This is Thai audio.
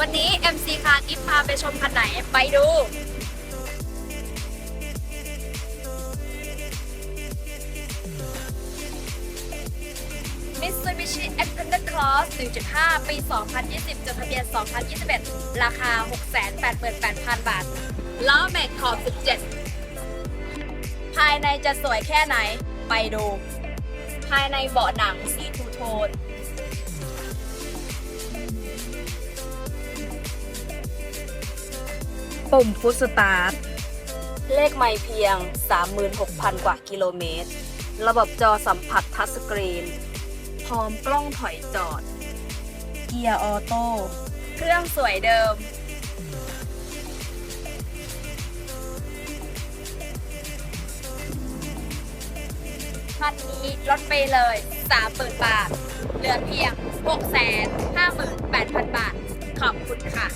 วันนี้ MC คาร์กิฟพาไปชมคันไหนไปดู Mitsubishi Xpander Cross 1.5 ปี 2020 จดทะเบียน 2021 ราคา 688,000 บาท ล้อแม็กขอบ 17 ภายในจะสวยแค่ไหน ไปดู ภายในเบาะหนังสีทูโทน ปุ่มฟุตสตาร์ทเลขไม่เพียง 36,000 กว่ากิโลเมตร ระบบจอสัมผัสทัชสกรีน พร้อมกล้องถอยจอด เกียร์ออโต้ เครื่องสวยเดิม คันนี้ลดไปเลย 30,000 บาท เหลือเพียง 658,000 บาท ขอบคุณค่ะ